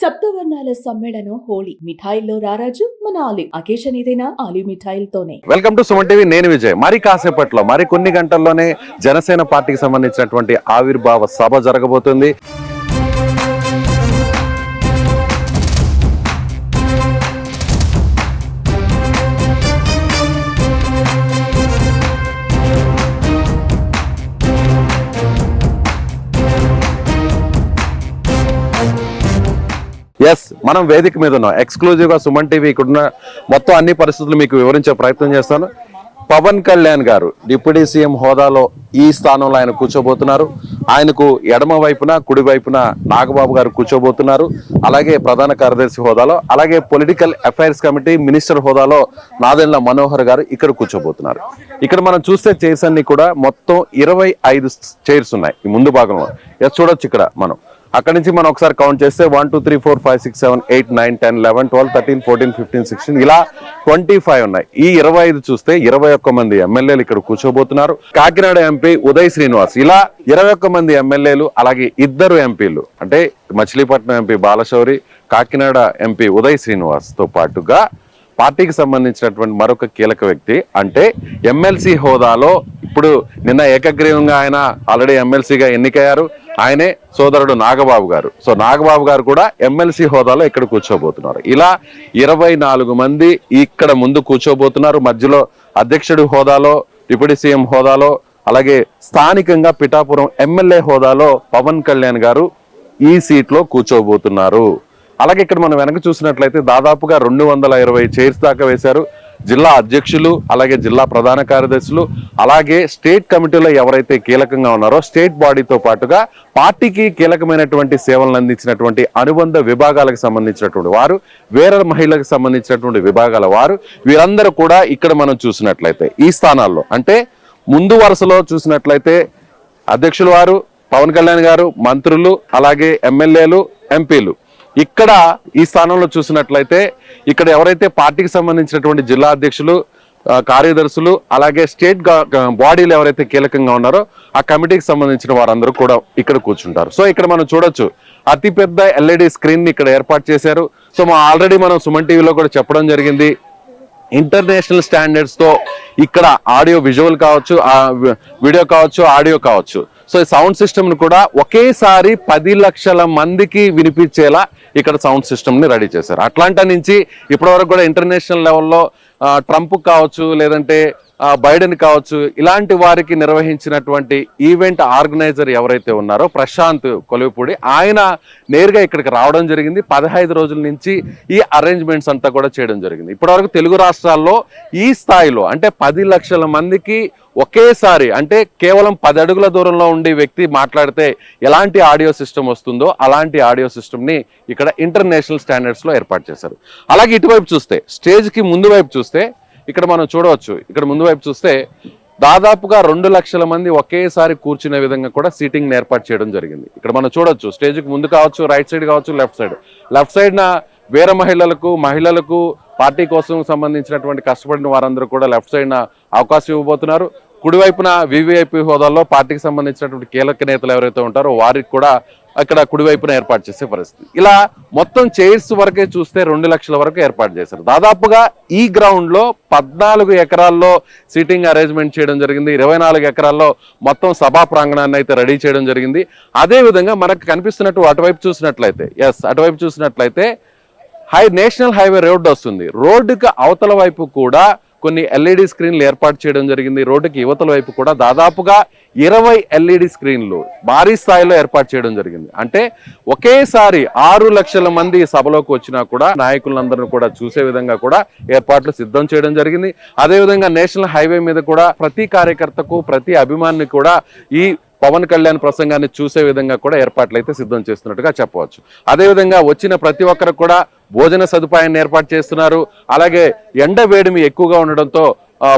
సప్తవర్ణాల సమ్మేళనం హోళీ మిఠాయిల్లో రారాజు మన ఆలి. అకేషన్ ఏదైనా ఆలి మిఠాయిలతోనే. వెల్కమ్ టు సుమన్ టీవీ నేను విజయ్. మరి కాసేపట్లో మరి కొన్ని గంటల్లోనే జనసేన పార్టీకి సంబంధించినటువంటి ఆవిర్భావ సభ జరగబోతుంది. మనం వేదిక మీద ఉన్నాం. ఎక్స్క్లూజివ్గా సుమన్ టీవీ ఇక్కడున్న మొత్తం అన్ని పరిస్థితులు మీకు వివరించే ప్రయత్నం చేస్తాను. పవన్ కళ్యాణ్ గారు డిప్యూటీ సీఎం హోదాలో ఈ స్థానంలో ఆయన కూర్చోబోతున్నారు. ఆయనకు ఎడమ వైపున కుడి వైపున నాగబాబు గారు కూర్చోబోతున్నారు. అలాగే ప్రధాన కార్యదర్శి హోదాలో అలాగే పొలిటికల్ అఫైర్స్ కమిటీ మినిస్టర్ హోదాలో నాదెండ్ల మనోహర్ గారు ఇక్కడ కూర్చోబోతున్నారు. ఇక్కడ మనం చూస్తే చైర్స్ అన్ని కూడా మొత్తం ఇరవై ఐదు చైర్స్ ఉన్నాయి. ఈ ముందు భాగంలో. చూడొచ్చు ఇక్కడ మనం. అక్కడ నుంచి మనం ఒకసారి కౌంట్ చేస్తే one two three four five six seven eight nine ten eleven twelve thirteen fourteen fifteen sixteen ఇలా ట్వంటీ ఫైవ్ ఉన్నాయి. ఈ ఇరవై ఐదు చూస్తే ఇరవై ఒక్క మంది ఎమ్మెల్యేలు ఇక్కడ కూర్చోబోతున్నారు. కాకినాడ ఎంపీ ఉదయ్ శ్రీనివాస్. ఇలా ఇరవై ఒక్క మంది ఎమ్మెల్యేలు అలాగే ఇద్దరు ఎంపీలు అంటే మచిలీపట్నం ఎంపీ బాలశౌరి కాకినాడ ఎంపీ ఉదయ్ శ్రీనివాస్తో పాటుగా పార్టీకి సంబంధించినటువంటి మరొక కీలక వ్యక్తి అంటే ఎమ్మెల్సీ హోదాలో ఇప్పుడు నిన్న ఏకగ్రీవంగా ఆయన ఆల్రెడీ ఎమ్మెల్సీగా ఎన్నికయ్యారు. ఆయనే సోదరుడు నాగబాబు గారు. సో నాగబాబు గారు కూడా ఎమ్మెల్సీ హోదాలో ఇక్కడ కూర్చోబోతున్నారు. ఇలా ఇరవై నాలుగు మంది ఇక్కడ ముందు కూర్చోబోతున్నారు. మధ్యలో అధ్యక్షుడి హోదాలో డిప్యూటీ సీఎం హోదాలో అలాగే స్థానికంగా పిఠాపురం ఎమ్మెల్యే హోదాలో పవన్ కళ్యాణ్ గారు ఈ సీట్లో కూర్చోబోతున్నారు. అలాగే ఇక్కడ మనం వెనక చూసినట్లయితే దాదాపుగా రెండు వందల ఇరవై చైర్స్ దాకా వేశారు. జిల్లా అధ్యక్షులు అలాగే జిల్లా ప్రధాన కార్యదర్శులు అలాగే స్టేట్ కమిటీలో ఎవరైతే కీలకంగా ఉన్నారో స్టేట్ బాడీతో పాటుగా పార్టీకి కీలకమైనటువంటి సేవలను అందించినటువంటి అనుబంధ విభాగాలకు సంబంధించినటువంటి వారు వేరే మహిళలకు సంబంధించినటువంటి విభాగాల వారు వీరందరూ కూడా ఇక్కడ మనం చూసినట్లయితే ఈ స్థానాల్లో. అంటే ముందు వరుసలో చూసినట్లయితే అధ్యక్షుల వారు పవన్ కళ్యాణ్ గారు మంత్రులు అలాగే ఎమ్మెల్యేలు ఎంపీలు. ఇక్కడ ఈ స్థానంలో చూసినట్లయితే ఇక్కడ ఎవరైతే పార్టీకి సంబంధించినటువంటి జిల్లా అధ్యక్షులు కార్యదర్శులు అలాగే స్టేట్ బాడీలు ఎవరైతే కీలకంగా ఉన్నారో ఆ కమిటీకి సంబంధించిన వారందరూ కూడా ఇక్కడ కూర్చుంటారు. సో ఇక్కడ మనం చూడొచ్చు అతిపెద్ద ఎల్ఈడి స్క్రీన్ ఇక్కడ ఏర్పాటు చేశారు. సో మా ఆల్రెడీ మనం సుమన్ టీవీలో కూడా చెప్పడం జరిగింది. ఇంటర్నేషనల్ స్టాండర్డ్స్తో ఇక్కడ ఆడియో విజువల్ కావచ్చు వీడియో కావచ్చు ఆడియో కావచ్చు. సో ఈ సౌండ్ సిస్టమ్ను కూడా ఒకేసారి పది లక్షల మందికి వినిపించేలా ఇక్కడ సౌండ్ సిస్టమ్ని రెడీ చేశారు. అట్లాంటా నుంచి ఇప్పటివరకు కూడా ఇంటర్నేషనల్ లెవెల్లో ట్రంప్ కావచ్చు లేదంటే బైడెన్ కావచ్చు ఇలాంటి వారికి నిర్వహించినటువంటి ఈవెంట్ ఆర్గనైజర్ ఎవరైతే ఉన్నారో ప్రశాంత్ కొలివిపూడి ఆయన నేరుగా ఇక్కడికి రావడం జరిగింది. పదహైదు రోజుల నుంచి ఈ అరేంజ్మెంట్స్ అంతా కూడా చేయడం జరిగింది. ఇప్పటివరకు తెలుగు రాష్ట్రాల్లో ఈ స్థాయిలో అంటే పది లక్షల మందికి ఒకేసారి అంటే కేవలం పది అడుగుల దూరంలో ఉండే వ్యక్తి మాట్లాడితే ఎలాంటి ఆడియో సిస్టమ్ వస్తుందో అలాంటి ఆడియో సిస్టమ్ని ఇక్కడ ఇంటర్నేషనల్ స్టాండర్డ్స్లో ఏర్పాటు చేశారు. అలాగే ఇటువైపు చూస్తే స్టేజ్కి ముందు వైపు చూస్తే ఇక్కడ మనం చూడవచ్చు. ఇక్కడ ముందు వైపు చూస్తే దాదాపుగా రెండు లక్షల మంది ఒకేసారి కూర్చునే విధంగా కూడా సీటింగ్ ఏర్పాటు చేయడం జరిగింది. ఇక్కడ మనం చూడొచ్చు. స్టేజ్కి ముందు కావచ్చు రైట్ సైడ్ కావచ్చు లెఫ్ట్ సైడ్. లెఫ్ట్ సైడ్ నా వేరే మహిళలకు మహిళలకు పార్టీ కోసం సంబంధించినటువంటి కష్టపడిన వారందరూ కూడా లెఫ్ట్ సైడ్ అవకాశం ఇవ్వబోతున్నారు. కుడివైపున వివిఐపి హోదాల్లో పార్టీకి సంబంధించినటువంటి కీలక నేతలు ఎవరైతే ఉంటారో వారికి కూడా అక్కడ కుడివైపున ఏర్పాటు చేసే పరిస్థితి. ఇలా మొత్తం చైర్స్ వరకే చూస్తే రెండు లక్షల వరకు ఏర్పాటు చేశారు. దాదాపుగా ఈ గ్రౌండ్లో పద్నాలుగు ఎకరాల్లో సీటింగ్ అరేంజ్మెంట్ చేయడం జరిగింది. ఇరవై నాలుగు ఎకరాల్లో మొత్తం సభా ప్రాంగణాన్ని అయితే రెడీ చేయడం జరిగింది. అదే విధంగా మనకు కనిపిస్తున్నట్టు అటువైపు చూసినట్లయితే ఎస్ అటువైపు చూసినట్లయితే హై నేషనల్ హైవే రోడ్డు వస్తుంది. రోడ్డుకి అవతల వైపు కూడా కొన్ని ఎల్ఈడి స్క్రీన్లు ఏర్పాటు చేయడం జరిగింది. రోడ్డుకి యువతల వైపు కూడా దాదాపుగా ఇరవై ఎల్ఈడి స్క్రీన్లు భారీ స్థాయిలో ఏర్పాటు చేయడం జరిగింది. అంటే ఒకేసారి ఆరు లక్షల మంది సభలోకి వచ్చినా కూడా నాయకులందరిని కూడా చూసే విధంగా కూడా ఏర్పాట్లు సిద్ధం చేయడం జరిగింది. అదేవిధంగా నేషనల్ హైవే మీద కూడా ప్రతి కార్యకర్తకు ప్రతి అభిమాని కూడా ఈ పవన్ కళ్యాణ్ ప్రసంగాన్ని చూసే విధంగా కూడా ఏర్పాట్లు అయితే సిద్ధం చేస్తున్నట్టుగా చెప్పవచ్చు. అదేవిధంగా వచ్చిన ప్రతి ఒక్కరికి కూడా భోజన సదుపాయాన్ని ఏర్పాటు చేస్తున్నారు. అలాగే ఎండ వేడిమి ఎక్కువగా ఉండడంతో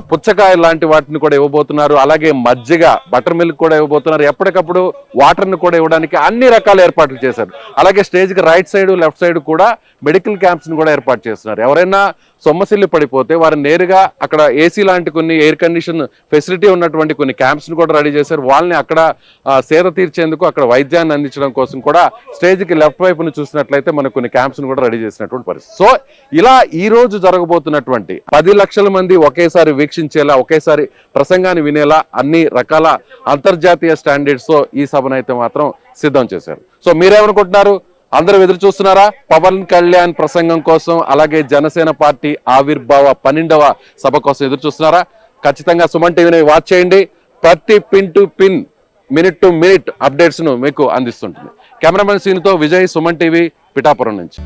పుచ్చకాయ లాంటి వాటిని కూడా ఇవ్వబోతున్నారు. అలాగే మజ్జిగ బటర్ మిల్క్ కూడా ఇవ్వబోతున్నారు. ఎప్పటికప్పుడు వాటర్ని కూడా ఇవ్వడానికి అన్ని రకాల ఏర్పాట్లు చేశారు. అలాగే స్టేజ్కి రైట్ సైడ్ లెఫ్ట్ సైడ్ కూడా మెడికల్ క్యాంప్స్ని కూడా ఏర్పాటు చేస్తున్నారు. ఎవరైనా సొమ్మసిల్లి పడిపోతే వారు నేరుగా అక్కడ ఏసీ లాంటి కొన్ని ఎయిర్ కండిషన్ ఫెసిలిటీ ఉన్నటువంటి కొన్ని క్యాంప్స్ని కూడా రెడీ చేశారు. వాళ్ళని అక్కడ సేద తీర్చేందుకు అక్కడ వైద్యాన్ని అందించడం కోసం కూడా స్టేజ్కి లెఫ్ట్ వైపును చూసినట్లయితే మనకు కొన్ని క్యాంప్స్ని కూడా రెడీ చేసినటువంటి పరిస్థితి. సో ఇలా ఈ రోజు జరగబోతున్నటువంటి పది లక్షల మంది ఒకేసారి వీక్షించేలా ఒకేసారి ప్రసంగాన్ని వినేలా అన్ని రకాల అంతర్జాతీయ స్టాండర్డ్స్తో ఈ సభనైతే మాత్రం సిద్ధం చేశారు. సో మీరేమనుకుంటున్నారు? అందరూ ఎదురు చూస్తున్నారా? పవన్ కళ్యాణ్ ప్రసంగం కోసం అలాగే జనసేన పార్టీ ఆవిర్భావ పన్నెండవ సభ కోసం ఎదురు చూస్తున్నారా? ఖచ్చితంగా సుమన్ టీవీని వాచ్ చేయండి. ప్రతి pin to pin minute to minute అప్డేట్స్ను మీకు అందిస్తుంటుంది. కెమెరామెన్ సీన్తో విజయ్ సుమన్ టీవీ పిఠాపురం నుంచి.